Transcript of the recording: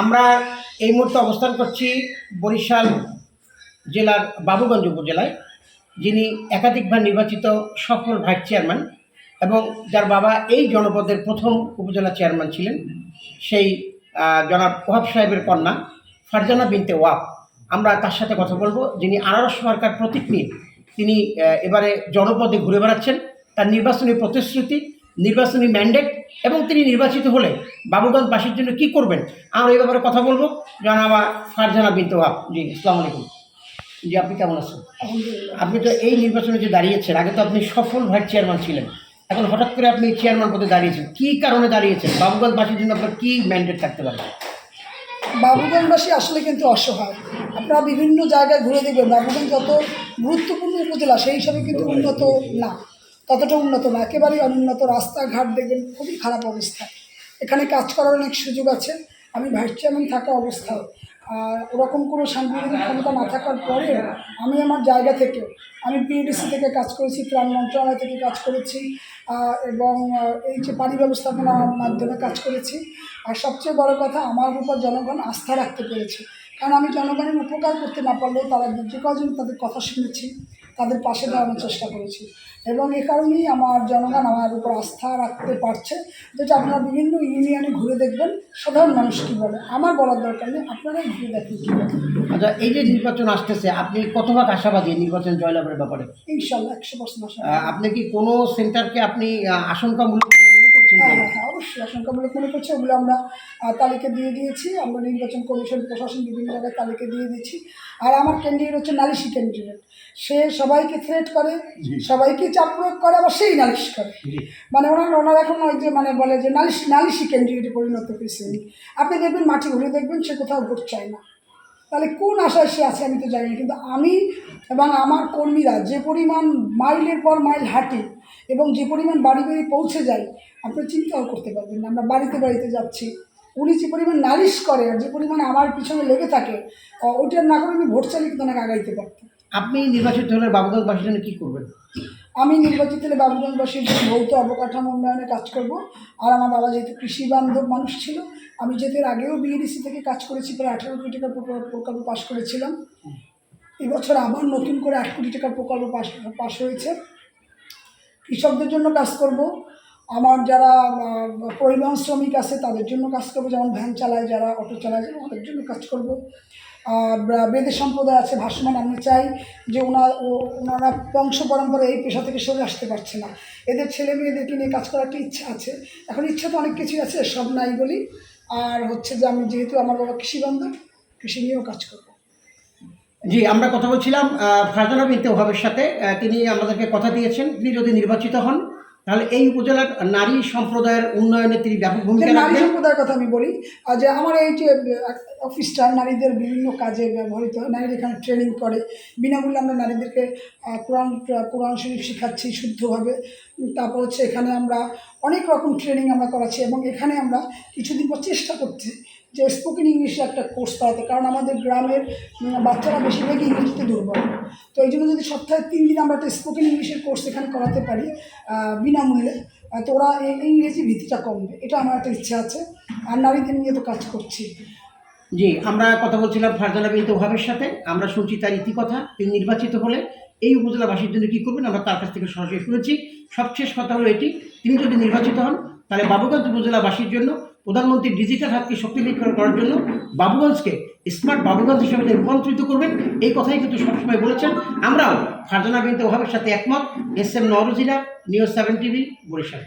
আমরা এই মুহূর্তে অবস্থান করছি বরিশাল জেলার বাবুগঞ্জ উপজেলায়, যিনি একাধিকবার নির্বাচিত সফল ভাইস চেয়ারম্যান এবং যার বাবা এই জনপদের প্রথম উপজেলা চেয়ারম্যান ছিলেন, সেই জনাব ওয়াব সাহেবের কন্যা ফারজানা বিনতে ওয়াব আমরা তার সাথে কথা বলব, যিনি আনারস সরকার প্রতীক নিয়ে তিনি এবারে জনপদে ঘুরে বেড়াচ্ছেন। তার নির্বাচনী প্রতিশ্রুতি নির্বাচনী ম্যান্ডেট এবং তিনি নির্বাচিত হলে বাবুগঞ্জবাসীর জন্য কি করবেন? আমরা এই ব্যাপারে কথা বলব। জানাবা ফারজানা বিনতে ওয়াব। জি আসসালামু আলাইকুম। জি আপনি কেমন আছেন? আপনি তো এই নির্বাচনে যে দাঁড়িয়েছেন আগে তো আপনি সফল ভাইস চেয়ারম্যান ছিলেন। এখন হঠাৎ করে আপনি চেয়ারম্যান পদে দাঁড়িয়েছেন। কী কারণে দাঁড়িয়েছেন? বাবুগঞ্জবাসীর জন্য আপনার কী ম্যান্ডেট থাকতে পারে? বাবুগঞ্জবাসী আসলে কিন্তু অসহায়। আপনারা বিভিন্ন জায়গায় ঘুরে দেখবেন বাবুগঞ্জ যত গুরুত্বপূর্ণ উপজেলা সেই হিসাবে কিন্তু উন্নত না। ততটা উন্নত না, একেবারেই অনুন্নত। রাস্তাঘাট দেখবেন খুবই খারাপ অবস্থা। এখানে কাজ করার অনেক সুযোগ আছে। আমি ভাইস চেয়ারম্যান থাকা অবস্থায়। আর ওরকম কোনো সাংবিধানিক ক্ষমতা না থাকার পরে আমি আমার জায়গা থেকে আমি পিএডিসি থেকে কাজ করেছি, ত্রাণ মন্ত্রণালয় থেকে কাজ করেছি এবং এই যে পানি ব্যবস্থাপনার মাধ্যমে কাজ করেছি। আর সবচেয়ে বড় কথা, আমার উপর জনগণ আস্থা রাখতে পেরেছে। কারণ আমি জনগণের উপকার করতে না পারলেও তারা কজন তাদের কথা শুনেছি। তাদের পাশে দাঁড়ানোর চেষ্টা করেছি। এবং এ কারণেই আমার জনগণ আমার উপর আস্থা রাখতে পারছে যেটা আপনারা বিভিন্ন ইউনিয়নে ঘুরে দেখবেন সাধারণ মানুষ কী বলে? আমার বলার দরকার নেই আপনারাই ঘুরে দেখেন কী বলে। আচ্ছা এই যে নির্বাচন আসতেছে আপনি কতভাগ আশাবাদী নির্বাচন জয়লাভের ব্যাপারে? ইনশাল্লাহ একশো পার্সেন্ট আশা আপনি কি কোনো সেন্টারকে আপনি আশঙ্কামূলক মনে করছেন? হ্যাঁ হ্যাঁ। অবশ্যই আশঙ্কামূলক মনে করছে ওগুলো আমরা তালিকা দিয়ে দিয়েছি আমরা নির্বাচন কমিশন প্রশাসন বিভিন্ন জায়গায় তালিকা দিয়ে দিয়েছি। আর আমার ক্যান্ডিডেট হচ্ছে নালিশি ক্যান্ডিডেট সে সবাইকে থ্রেট করে সবাইকে চাপ প্রয়োগ করে আবার সেই নালিশ করে। মানে ওনার ওনার এখন ওই যে মানে বলে যে নালিশ নালিশি ক্যান্ডিডেটে পরিণত হয়েছে। আপনি দেখবেন মাটি ঘুরে দেখবেন সে কোথাও ভোট চায় না। তাহলে কোন আশায় সে আছে আমি তো জানি কিন্তু আমি এবং আমার কর্মীরা যে পরিমাণ মাইলের পর মাইল হাঁটি এবং যে পরিমাণ বাড়ি বাড়ি পৌঁছে যাই আপনি চিন্তাও করতে পারবেন না, আমরা বাড়িতে বাড়িতে যাচ্ছি। উনি যে পরিমাণ নালিশ করে আর যে পরিমাণ আমার পিছনে লেগে থাকে ওইটার না করে আমি ভোট চালিয়ে কিন্তু আগাইতে পারতাম। আপনি নির্বাচিত হলে বাবুগঞ্জবাসীর জন্য কী করবেন? আমি নির্বাচিত হলে বাবুগঞ্জবাসীর জন্য ভৌত অবকাঠামো উন্নয়নে কাজ করব। আর আমার বাবা যেহেতু কৃষি বান্ধব মানুষ ছিল, আমি যেহেতু আগেও বিএডিসি থেকে কাজ করেছি, প্রায় আঠারো কোটি টাকা প্রকল্প পাশ করেছিলাম। এবছর আবার নতুন করে আট কোটি টাকার প্রকল্প পাশ পাশ হয়েছে। কৃষকদের জন্য কাজ করব। আমার যারা পরিবহন শ্রমিক আছে, তাদের জন্য কাজ করব। যেমন ভ্যান চালায় যারা, অটো চালায় যারা, ওদের জন্য কাজ করব। বেদে সম্প্রদায় আছে, ভাসমান, আমি চাই যে ওনার ওনারা বংশ পরম্পরা এই পেশা থেকে সরে আসতে পারছে না। এদের ছেলে মেয়েদেরকে নিয়ে কাজ করার একটা ইচ্ছা আছে। এখন ইচ্ছা তো অনেক কিছুই আছে, সব নাই বলি। আর হচ্ছে যে আমি যেহেতু আমার বাবা কৃষি বান্ধব কৃষি নিয়েও কাজ করব। জি, আমরা কথা বলছিলাম ফারজানা বিনতে ওহাবের সাথে তিনি আমাদেরকে কথা দিয়েছেন। তিনি যদি নির্বাচিত হন তাহলে এই উপজেলার নারী সম্প্রদায়ের উন্নয়নে তিনি ব্যাপক ভূমিকা নারী সম্প্রদায়ের কথা আমি বলি আর যে আমার এই যে অফিসটা নারীদের বিভিন্ন কাজে ব্যবহৃত হয় নারীরা এখানে ট্রেনিং করে বিনামূল্যে আমরা নারীদেরকে কোরআন কোরআন শরীফ শেখাচ্ছি শুদ্ধভাবে। তারপর হচ্ছে এখানে আমরা অনেক রকম ট্রেনিং আমরা করাচ্ছি এবং এখানে আমরা কিছুদিন পর চেষ্টা করছি যে স্পোকেন ইংলিশে একটা কোর্স করাতে কারণ আমাদের গ্রামের বাচ্চারা বেশিরভাগই ইংরেজিতে দুর্বল। তো এই জন্য যদি সপ্তাহে তিন দিন আমরা একটা স্পোকেন ইংলিশের কোর্স এখানে করাতে পারি বিনামূল্যে তো ওরা ইংরেজি ভীতিটা কমবে। এটা আমার একটা ইচ্ছা আছে। আর নারীদের নিয়ে তো কাজ করছি। জি, আমরা কথা বলছিলাম ফারজানা বিনতে ওহাবের সাথে। আমরা শুনছি তার ইতিকথা। তিনি নির্বাচিত হলে এই উপজেলাবাসীর জন্য কী করবেন, আমরা তার কাছ থেকে সরাসরি শুনেছি। সবশেষ কথা হলো এটি। তিনি যদি নির্বাচিত হন, তাহলে বাবুগঞ্জ উপজেলাবাসীর জন্য প্রধানমন্ত্রী ডিজিটাল হাতকে শক্তি নিক্ষণ করার জন্য বাবুগঞ্জকে স্মার্ট বাবুগঞ্জ হিসেবে রূপান্তরিত করবেন। এই কথাই কিন্তু সবসময় বলেছেন। আমরাও ফারজানা বিনতে ওহাবের সাথে একমত। এস এম নরজিরা নিউজ সেভেন টিভি বরিশাল।